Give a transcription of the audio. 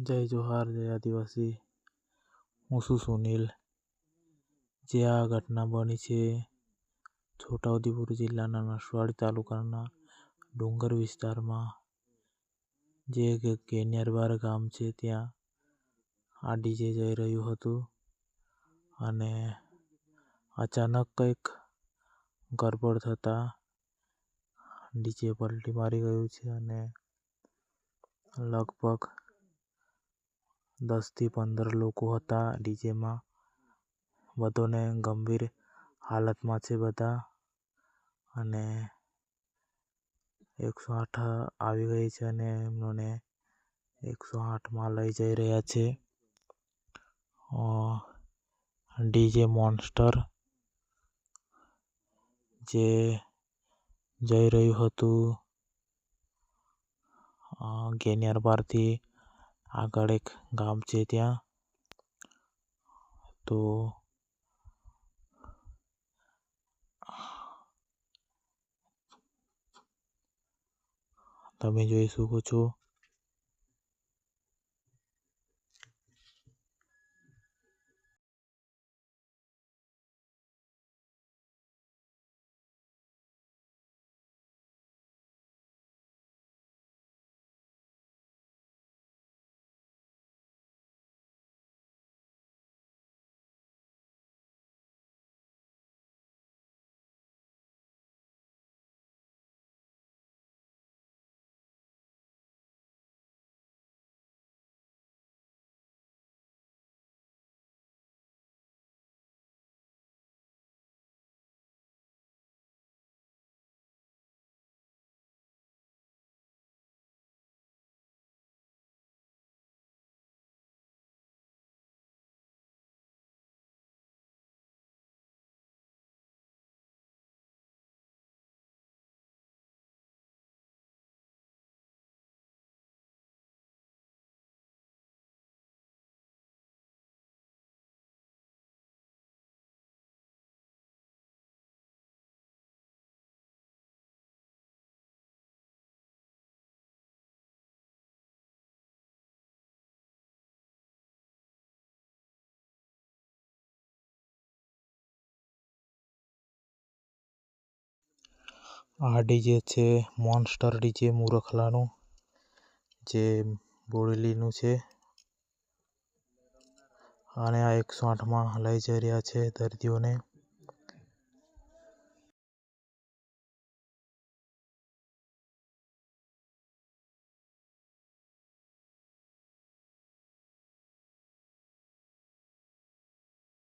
જય જોહાર જય આદિવાસી હું છું સુનિલ જે આ ઘટના બની છે છોટાઉદેપુર જિલ્લાના નસવાડી તાલુકાના ડુંગર વિસ્તારમાં જે કેનિયારબાર ગામ છે ત્યાં આ ડીજે જઈ રહ્યું હતું અને અચાનક કંઈક ગરબડ થતા ડીજે પલટી મારી ગયું છે અને લગભગ દસથી પંદર લોકો હતા. ડીજેમાં બધોને ગંભીર હાલતમાં છે બધા. અને એકસો આઠ આવી ગઈ છે અને એમનોને એકસો આઠમાં લઈ જઈ રહ્યા છે. ડીજે મોન્સ્ટર જે જઈ રહ્યું હતું. ગેનિયારબારથી આગળ એક ગામ છે ત્યાં. તો તમે જોઈ શકો છો આ ડીજે છે મોન્સ્ટર ડીજે મુરખલાનું, જે બોડેલીનું છે. અને આ એકસો આઠમાં લઈ જઈ રહ્યા છે દર્દીઓને.